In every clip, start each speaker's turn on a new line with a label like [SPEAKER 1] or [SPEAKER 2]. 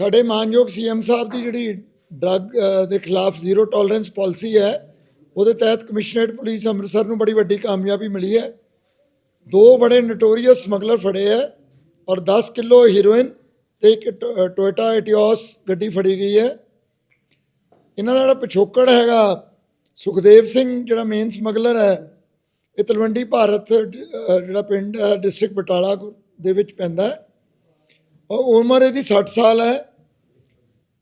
[SPEAKER 1] ਸਾਡੇ ਮਾਨਯੋਗ ਸੀਐਮ ਸਾਹਿਬ ਦੀ ਜਿਹੜੀ ਡਰੱਗ ਦੇ ਖਿਲਾਫ ਜ਼ੀਰੋ ਟੋਲਰੈਂਸ ਪਾਲਿਸੀ ਹੈ, ਉਹਦੇ ਤਹਿਤ ਕਮਿਸ਼ਨਰੇਟ ਪੁਲਿਸ ਅੰਮ੍ਰਿਤਸਰ ਨੂੰ ਬੜੀ ਵੱਡੀ ਕਾਮਯਾਬੀ ਮਿਲੀ ਹੈ। ਦੋ ਬੜੇ ਨਟੋਰੀਅਸ ਸਮਗਲਰ ਫੜੇ ਹੈ ਔਰ 10 ਕਿਲੋ ਹੀਰੋਇਨ ਤੇ ਇੱਕ ਟੋ- ਟੋਇਟਾ ਐਟੀਓਸ ਗੱਡੀ ਫੜੀ ਗਈ ਹੈ। ਇਹਨਾਂ ਦਾ ਜਿਹੜਾ ਪਿਛੋਕੜ ਹੈਗਾ, ਸੁਖਦੇਵ ਸਿੰਘ ਜਿਹੜਾ ਮੇਨ ਸਮਗਲਰ ਹੈ, ਇਹ ਤਲਵੰਡੀ ਭਾਰਤ ਜਿਹੜਾ ਪਿੰਡ ਹੈ ਡਿਸਟ੍ਰਿਕਟ ਬਟਾਲਾ ਦੇ ਵਿੱਚ ਪੈਂਦਾ ਹੈ। ਔਰ ਉਮਰ ਇਹਦੀ 60 ਸਾਲ ਹੈ।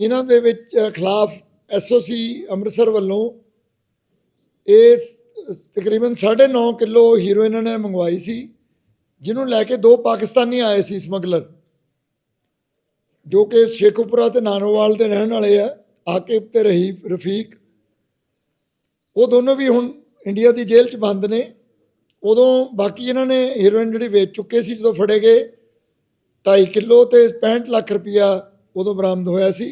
[SPEAKER 1] ਇਹਨਾਂ ਦੇ ਵਿੱਚ ਅ, ਖਿਲਾਫ ਐਸਓਸੀ ਅੰਮ੍ਰਿਤਸਰ ਵੱਲੋਂ ਇਹ ਤਕਰੀਬਨ 9.5 ਕਿਲੋ ਹੀਰੋਇਨ ਇਹਨਾਂ ਨੇ ਮੰਗਵਾਈ ਸੀ ਜਿਹਨੂੰ ਲੈ ਕੇ ਦੋ ਪਾਕਿਸਤਾਨੀ ਆਏ ਸੀ ਸਮਗਲਰ ਜੋ ਕਿ ਸ਼ੇਖੂਪੁਰਾ ਤੇ ਨਾਨੋਵਾਲ ਦੇ ਰਹਿਣ ਵਾਲੇ ਆ ਆਕਿਬ ਤੇ ਰਹੀਫ ਰਫੀਕ। ਉਹ ਦੋਨੋਂ ਵੀ ਹੁਣ ਇੰਡੀਆ ਦੀ ਜੇਲ੍ਹ 'ਚ ਬੰਦ ਨੇ। ਉਦੋਂ ਬਾਕੀ ਇਹਨਾਂ ਨੇ ਹੀਰੋਇਨ ਜਿਹੜੀ ਵੇਚ ਚੁੱਕੇ ਸੀ ਜਦੋਂ ਫੜੇ ਗਏ 2.5 ਕਿਲੋ ਤੇ 65 ਲੱਖ ਰੁਪਇਆ ਉਦੋਂ ਬਰਾਮਦ ਹੋਇਆ ਸੀ।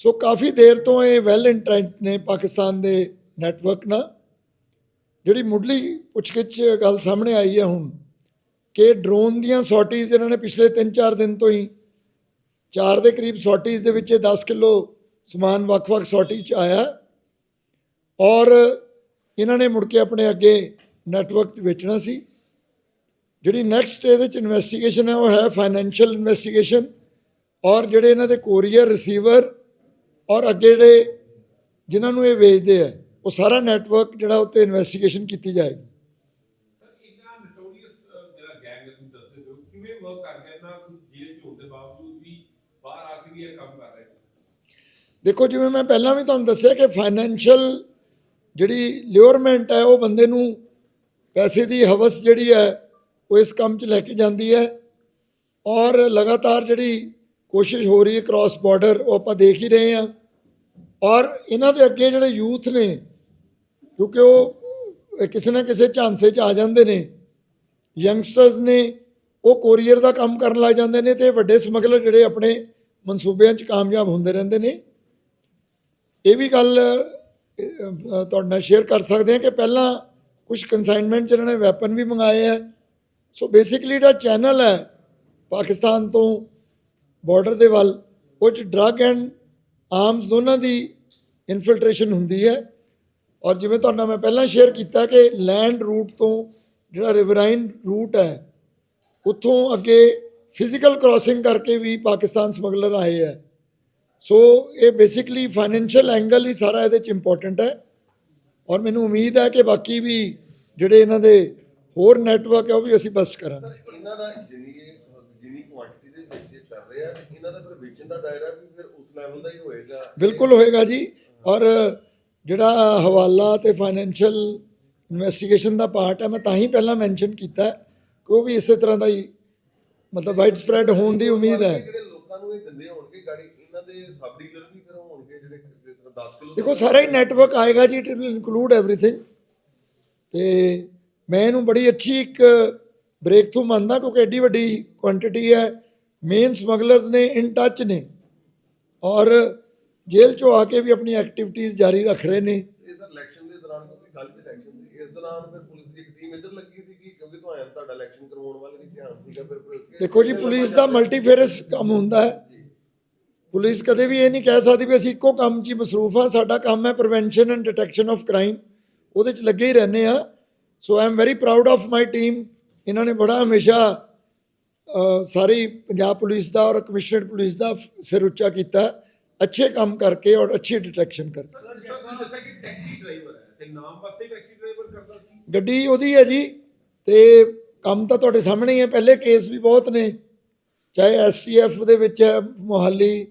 [SPEAKER 1] ਸੋ ਕਾਫੀ ਦੇਰ ਤੋਂ ਇਹ ਵੈਲ ਇੰਟਰੈਂਚ ਨੇ ਪਾਕਿਸਤਾਨ ਦੇ ਨੈਟਵਰਕ ਨਾਲ। ਜਿਹੜੀ ਮੁੱਢਲੀ ਪੁੱਛਗਿੱਛ ਗੱਲ ਸਾਹਮਣੇ ਆਈ ਹੈ ਹੁਣ ਕਿ ਡਰੋਨ ਦੀਆਂ ਸੌਟੀਜ਼ ਇਹਨਾਂ ਨੇ ਪਿਛਲੇ 3-4 ਦਿਨ ਤੋਂ ਹੀ, ਚਾਰ ਦੇ ਕਰੀਬ ਸੌਟੀਜ਼ ਦੇ ਵਿੱਚ ਇਹ 10 ਕਿਲੋ ਸਮਾਨ ਵੱਖ-ਵੱਖ ਸੌਟੀ ਚ ਆਇਆ। ਔਰ ਇਹਨਾਂ ਨੇ ਮੁੜ ਕੇ ਆਪਣੇ ਅੱਗੇ ਨੈਟਵਰਕ ਵੇਚਣਾ ਸੀ। ਜਿਹੜੀ ਨੈਕਸਟ ਇਹਦੇ ਚ ਇਨਵੈਸਟੀਗੇਸ਼ਨ ਹੈ, ਉਹ ਹੈ ਫਾਈਨੈਂਸ਼ੀਅਲ ਇਨਵੈਸਟੀਗੇਸ਼ਨ ਔਰ ਜਿਹੜੇ ਇਹਨਾਂ ਦੇ ਕੋਰੀਅਰ ਰਿਸੀਵਰ ਔਰ ਅੱਗੇ ਜਿਹੜੇ ਜਿਨ੍ਹਾਂ ਨੂੰ ਇਹ ਵੇਚਦੇ ਆ ਉਹ ਸਾਰਾ ਨੈਟਵਰਕ ਜਿਹੜਾ ਉੱਤੇ ਇਨਵੈਸਟੀਗੇਸ਼ਨ ਕੀਤੀ ਜਾਏਗੀ।
[SPEAKER 2] ਸਰ ਇੰਨਾ ਨੋਟੋਰੀਅਸ ਜਿਹੜਾ ਗੈਂਗ ਹੈ ਤੁਸੀਂ ਦੱਸਦੇ ਹੋ ਕਿਵੇਂ ਵਰਕ ਕਰ ਰਿਹਾ ਨਾ ਜੇਲ੍ਹ ਚ ਹੋਣ ਦੇ ਬਾਵਜੂਦ ਵੀ ਬਾਹਰ ਆ ਕੇ ਵੀ ਇਹ ਕੰਮ ਕਰ ਰਹੇ
[SPEAKER 1] ਦੇਖੋ ਜਿਵੇਂ ਮੈਂ ਪਹਿਲਾਂ ਵੀ ਤੁਹਾਨੂੰ ਦੱਸਿਆ ਕਿ ਫਾਈਨੈਂਸ਼ੀਅਲ ਜਿਹੜੀ ਲਿਓਰਮੈਂਟ ਹੈ ਉਹ ਬੰਦੇ ਨੂੰ ਪੈਸੇ ਦੀ ਹਵਸ ਜਿਹੜੀ ਹੈ ਉਹ ਇਸ ਕੰਮ 'ਚ ਲੈ ਕੇ ਜਾਂਦੀ ਹੈ। ਔਰ ਲਗਾਤਾਰ ਜਿਹੜੀ ਕੋਸ਼ਿਸ਼ ਹੋ ਰਹੀ ਹੈ ਕ੍ਰਾਸ ਬਾਰਡਰ ਉਹ ਆਪਾਂ ਦੇਖ ਹੀ ਰਹੇ ਹਾਂ। ਔਰ ਇਹਨਾਂ ਦੇ ਅੱਗੇ ਜਿਹੜੇ ਯੂਥ ਨੇ, ਕਿਉਂਕਿ ਉਹ ਕਿਸੇ ਨਾ ਕਿਸੇ ਝਾਂਸੇ 'ਚ ਆ ਜਾਂਦੇ ਨੇ। ਯੰਗਸਟਰਸ ਨੇ, ਉਹ ਕੋਰੀਅਰ ਦਾ ਕੰਮ ਕਰਨ ਲੱਗ ਜਾਂਦੇ ਨੇ ਤੇ ਵੱਡੇ ਸਮਗਲਰ ਜਿਹੜੇ ਆਪਣੇ ਮਨਸੂਬਿਆਂ 'ਚ ਕਾਮਯਾਬ ਹੁੰਦੇ ਰਹਿੰਦੇ ਨੇ। ਇਹ ਵੀ ਗੱਲ ਤੁਹਾਡੇ ਨਾਲ ਸ਼ੇਅਰ ਕਰ ਸਕਦੇ ਹਾਂ ਕਿ ਪਹਿਲਾਂ ਕੁਝ ਕਨਸਾਈਨਮੈਂਟ 'ਚ ਇਹਨਾਂ ਨੇ ਵੈਪਨ ਵੀ ਮੰਗਾਏ ਆ ਸੋ ਬੇਸਿਕਲੀ ਜਿਹੜਾ ਚੈਨਲ ਹੈ ਪਾਕਿਸਤਾਨ ਤੋਂ ਬਾਰਡਰ ਦੇ ਵੱਲ, ਉਹ 'ਚ ਡਰੱਗ ਐਂਡ ਆਰਮਸ ਦੋਨਾਂ ਦੀ ਇਨਫਿਲਟ੍ਰੇਸ਼ਨ ਹੁੰਦੀ ਹੈ। ਔਰ ਜਿਵੇਂ ਤੁਹਾਡੇ ਮੈਂ ਪਹਿਲਾਂ ਸ਼ੇਅਰ ਕੀਤਾ ਕਿ ਲੈਂਡ ਰੂਟ ਤੋਂ ਜਿਹੜਾ ਰਿਵਰਾਈਨ ਰੂਟ ਹੈ, ਉੱਥੋਂ ਅੱਗੇ ਫਿਜ਼ੀਕਲ ਕ੍ਰਾਸਿੰਗ ਕਰਕੇ ਵੀ ਪਾਕਿਸਤਾਨ ਸਮਗਲਰ ਆਏ ਹੈ। ਸੋ ਇਹ ਬੇਸਿਕਲੀ ਫਾਈਨੈਂਸ਼ੀਅਲ ਐਂਗਲ ਹੀ ਸਾਰਾ ਇਹਦੇ ਚ ਇੰਪੋਰਟੈਂਟ ਹੈ। ਔਰ ਮੈਨੂੰ ਉਮੀਦ ਹੈ ਕਿ ਬਾਕੀ ਵੀ ਜਿਹੜੇ ਇਹਨਾਂ ਦੇ ਹੋਰ ਨੈਟਵਰਕ ਹੈ, ਉਹ ਵੀ ਅਸੀਂ ਬਸਟ ਕਰਾਂਗੇ।
[SPEAKER 3] ਇਹਨਾਂ ਦਾ ਜਿੰਨੀ ਇਹ ਜਿੰਨੀ ਕੁਆਂਟੀਟੀ ਦੇ ਵਿੱਚ ਇਹ ਕਰ ਰਹੇ ਆ ਇਹਨਾਂ ਦਾ ਫਿਰ ਵੇਚਣ ਦਾ ਦਾਇਰਾ ਵੀ ਫਿਰ ਉਸ ਲੈਵਲ ਦਾ ਹੀ ਹੋਏਗਾ।
[SPEAKER 1] ਬਿਲਕੁਲ ਹੋਏਗਾ ਜੀ। ਔਰ ਜਿਹੜਾ ਹਵਾਲਾ ਤੇ ਫਾਈਨੈਂਸ਼ੀਅਲ ਇਨਵੈਸਟੀਗੇਸ਼ਨ ਦਾ ਪਾਰਟ ਹੈ ਮੈਂ ਤਾਂ ਹੀ ਪਹਿਲਾਂ ਮੈਂਸ਼ਨ ਕੀਤਾ ਕਿ ਉਹ ਵੀ ਇਸੇ ਤਰ੍ਹਾਂ ਦਾ ਹੀ ਮਤਲਬ ਵਾਈਡ ਸਪਰੈਡ ਹੋਣ ਦੀ ਉਮੀਦ ਹੈ।
[SPEAKER 3] ਜਿਹੜੇ ਲੋਕਾਂ ਨੂੰ ਇਹ ਦਿੰਦੇ ਹੋਣਗੇ ਗਾੜੀ ਇਹਨਾਂ ਦੇ ਸਬ ਡੀਲਰ ਵੀ ਫਿਰ ਹੋਣਗੇ ਜਿਹੜੇ ਜਿਸ ਤਰ੍ਹਾਂ 10 ਕਿਲੋ
[SPEAKER 1] ਦੇਖੋ ਸਾਰਾ ਹੀ ਨੈਟਵਰਕ ਆਏਗਾ ਜੀ ਇਟ ਵਿਲ ਇਨਕਲੂਡ ਐਵਰੀਥਿੰਗ ਤੇ ਮੈਂ ਇਹਨੂੰ ਬੜੀ ਅੱਛੀ ਇੱਕ ਬ੍ਰੇਕ ਥਰੂ ਮੰਨਦਾ ਕਿਉਂਕਿ ਐਡੀ ਵੱਡੀ ਕੁਆਂਟੀਟੀ ਹੈ ਮੇਨ ਸਮਗਲਰਸ ਨੇ ਇਨ ਟੱਚ ਨੇ। ਔਰ ਜੇਲ੍ਹ ਚੋਂ ਆ ਕੇ ਵੀ ਆਪਣੀ ਐਕਟੀਵਿਟੀਜ਼ ਜਾਰੀ ਰੱਖ ਰਹੇ ਨੇ।
[SPEAKER 3] ਇਹ ਸਰ ਇਲੈਕਸ਼ਨ ਦੇ ਦੌਰਾਨ ਕਿਉਂਕਿ ਕੱਲ ਦੀ ਇਲੈਕਸ਼ਨ ਸੀ। ਇਸ ਦੌਰਾਨ ਫਿਰ ਪੁਲਿਸ ਦੀ ਇੱਕ ਟੀਮ ਇੱਧਰ ਲੱਗੀ ਸੀ ਕਿਉਂਕਿ ਤੁਹਾਡਾ ਤੁਹਾਡਾ ਇਲੈਕਸ਼ਨ ਕਰਵਾਉਣ ਵੱਲ ਵੀ ਧਿਆਨ ਸੀਗਾ ਫਿਰ ਫਿਰ-
[SPEAKER 1] ਦੇਖੋ ਜੀ ਪੁਲਿਸ ਦਾ ਮਲਟੀਫੇਰਸ ਕੰਮ ਹੁੰਦਾ ਹੈ। ਪੁਲਿਸ ਕਦੇ ਵੀ ਇਹ ਨਹੀਂ ਕਹਿ ਸਕਦੀ ਵੀ ਅਸੀਂ ਇੱਕੋ ਕੰਮ 'ਚ ਹੀ ਮਸਰੂਫ ਆ ਸਾਡਾ ਕੰਮ ਹੈ prevention and detection of crime ਉਹਦੇ 'ਚ ਲੱਗੇ ਹੀ ਰਹਿੰਦੇ ਆ so I am very proud of my team ਇਹਨਾਂ ਨੇ ਬੜਾ ਹਮੇਸ਼ਾ ਸਾਰੀ ਪੰਜਾਬ ਪੁਲਿਸ ਦਾ ਔਰ ਕਮਿਸ਼ਨਰਡ ਪੁਲਿਸ ਦਾ ਸਿਰ ਉੱਚਾ ਕੀਤਾ ਅੱਛੇ ਕੰਮ ਕਰਕੇ ਔਰ ਅੱਛੀ ਡਿਟੈਕਸ਼ਨ ਕਰਕੇ।
[SPEAKER 2] ਸਰ ਜਿਸ ਤਰ੍ਹਾਂ ਤੁਸੀਂ ਦੱਸਿਆ ਕਿ ਟੈਕਸੀ ਡਰਾਈਵਰ ਹੈ ਤੇ ਨਾਮ ਵਾਸਤੇ ਟੈਕਸੀ ਡਰਾਈਵਰ ਕਰਦਾ ਸੀ।
[SPEAKER 1] ਗੱਡੀ ਉਹਦੀ ਹੈ ਜੀ ਤੇ ਕੰਮ ਤਾਂ ਤੁਹਾਡੇ ਸਾਹਮਣੇ ਹੀ ਹੈ। ਪਹਿਲੇ ਕੇਸ ਵੀ ਬਹੁਤ ਨੇ। ਚਾਹੇ ਐਸਟੀਐਫ ਦੇ ਵਿੱਚ ਹੈ ਮੋਹਾਲੀ।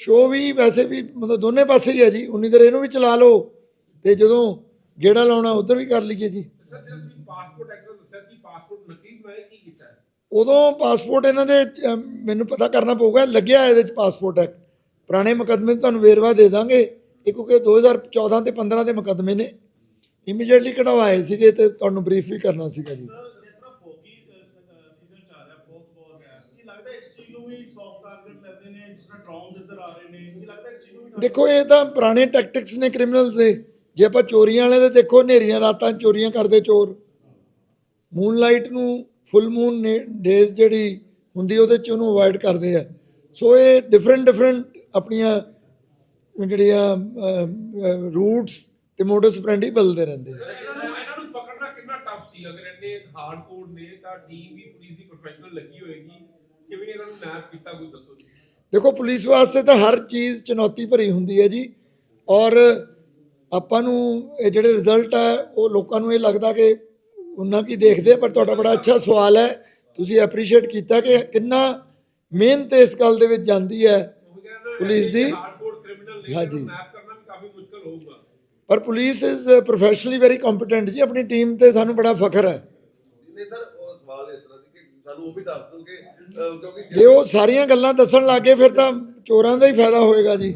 [SPEAKER 1] ਸ਼ੋ? ਵੀ ਵੈਸੇ ਵੀ ਮਤਲਬ ਦੋਨੇ ਪਾਸੇ ਹੀ ਹੈ ਜੀ। ਉਨੀ ਦੇਰ ਇਹਨੂੰ ਵੀ ਚਲਾ ਲਓ। ਤੇ ਜਦੋਂ ਗੇੜਾ ਲਾਉਣਾ ਉਧਰ ਵੀ ਕਰ ਲਈਏ ਜੀ।
[SPEAKER 2] ਸਰ ਜਿਹੜਾ ਤੁਸੀਂ ਪਾਸਪੋਰਟ ਪਾਸਪੋਰਟ ਨਕਲੀ ਬਣਾਇਆ ਕੀ ਕੀਤਾ ਹੈ?
[SPEAKER 1] ਉਦੋਂ ਪਾਸਪੋਰਟ ਇਹਨਾਂ ਦੇ ਅਹ, ਮੈਨੂੰ ਪਤਾ ਕਰਨਾ ਪਊਗਾ ਲੱਗਿਆ ਇਹਦੇ ਚ ਪਾਸਪੋਰਟ ਐਕਟ। ਪੁਰਾਣੇ ਮੁਕੱਦਮੇ 'ਚ ਤੁਹਾਨੂੰ ਵੇਰਵਾ ਦੇ ਦਾਂਗੇ। ਇਹ ਕਿਉਂਕਿ 2014 ਤੇ 15 ਦੇ ਮੁਕੱਦਮੇ ਨੇ। ਇਮੀਡੀਏਟਲੀ ਕਢਵਾਏ ਸੀਗੇ ਤੇ ਤੁਹਾਨੂੰ ਬਰੀਫ ਵੀ ਕਰਨਾ ਸੀਗਾ ਜੀ।
[SPEAKER 4] ਸਰ ਜਿਸ ਤਰ੍ਹਾਂ ਫੋਕੀ ਸੀਜ਼ਨ ਚੱਲ ਰਿਹਾ ਫੋਕ ਬਹੁਤ ਹੈ ਕੀ ਲੱਗਦਾ ਇਸ ਚੀਜ਼ ਨੂੰ ਵੀ ਸੌਫਟ ਟਾਰਗੇਟ ਲੈਂਦੇ ਨੇ ਜਿਸ ਤਰ੍ਹਾਂ ਡਰੋਨਸ ਇੱਧਰ ਆ ਰਹੇ ਨੇ? ਕੀ ਲੱਗਦਾ ਇਸ ਚੀਜ਼ ਨੂੰ ਵੀ
[SPEAKER 1] ਦੇਖੋ ਇਹ ਤਾਂ ਪੁਰਾਣੇ ਟੈਕਟਿਕਸ ਨੇ ਕ੍ਰਿਮੀਨਲਸ ਦੇ। ਜੇ ਆਪਾਂ ਚੋਰੀਆਂ ਵਾਲੇ ਦੇ ਦੇਖੋ ਹਨੇਰੀਆਂ ਰਾਤਾਂ ਚੋਰੀਆਂ ਕਰਦੇ ਚੋਰ। ਮੂਨਲਾਈਟ ਨੂੰ ਫੁੱਲ ਮੂਨ ਡੇਜ਼ ਜਿਹੜੀ ਹੁੰਦੀ ਉਹਦੇ 'ਚ ਉਹਨੂੰ ਅਵੋਇਡ ਕਰਦੇ ਆ। ਸੋ ਇਹ ਡਿਫਰੈਂਟ ਡਿਫਰੈਂਟ ਆਪਣੀਆਂ ਜਿਹੜੀਆਂ ਰੂਟਸ ਤੇ ਮੋਡਸ ਆਪਰੈਂਡੀ ਬਦਲਦੇ ਰਹਿੰਦੇ ਆ।
[SPEAKER 2] ਇਹਨਾਂ ਨੂੰ ਇਹਨਾਂ ਨੂੰ ਪਕੜਨਾ ਕਿੰਨਾ ਟਫ ਸੀ? ਅਗਰ ਇੰਨੇ ਹਾਰਡ ਕੋਡ ਨੇ ਤਾਂ ਟੀਮ ਵੀ ਪੁਲਿਸ ਦੀ ਪ੍ਰੋਫੈਸ਼ਨਲ ਲੱਗੀ ਹੋਏਗੀ। ਕਿਵੇਂ ਇਹਨਾਂ ਨੂੰ ਨੈਪ ਕੀਤਾ ਕੋਈ ਦੱਸੋ ਜੀ?
[SPEAKER 1] ਦੇਖੋ ਪੁਲਿਸ ਵਾਸਤੇ ਤਾਂ ਹਰ ਚੀਜ਼ ਚੁਣੌਤੀ ਭਰੀ ਹੁੰਦੀ ਹੈ ਜੀ। ਔਰ ਆਪਾਂ ਨੂੰ ਇਹ ਜਿਹੜੇ ਰਿਜ਼ਲਟ ਹੈ ਉਹ ਲੋਕਾਂ ਨੂੰ ਇਹ ਲੱਗਦਾ ਕਿ ਉਹਨਾਂ ਕੀ ਦੇਖਦੇ ਪਰ ਤੁਹਾਡਾ ਬੜਾ ਅੱਛਾ ਸਵਾਲ ਹੈ। ਤੁਸੀਂ ਐਪਰੀਸ਼ੀਏਟ ਕੀਤਾ ਕਿ ਕਿੰਨਾ ਮਿਹਨਤ ਇਸ ਗੱਲ ਦੇ ਵਿੱਚ ਜਾਂਦੀ ਹੈ ਪੁਲਿਸ ਦੀ- ਹਾਂਜੀ। ਪਰ police is professionally very competent ਜੀ ਆਪਣੀ ਟੀਮ ਤੇ ਸਾਨੂੰ ਬੜਾ ਫਖਰ ਹੈ।
[SPEAKER 3] ਨਹੀਂ ਸਰ ਉਹ ਸਵਾਲ ਇਸ ਤਰ੍ਹਾਂ ਸੀ ਕਿ ਸਾਨੂੰ ਉਹ ਵੀ ਦੱਸ ਦਿਓ ਕਿ ਅਹ, ਕਿਉਂਕਿ
[SPEAKER 1] ਜੇ ਉਹ ਸਾਰੀਆਂ ਗੱਲਾਂ ਦੱਸਣ ਲੱਗੇ ਫਿਰ ਤਾਂ ਚੋਰਾਂ ਦਾ ਹੀ ਫਾਇਦਾ ਹੋਏਗਾ ਜੀ।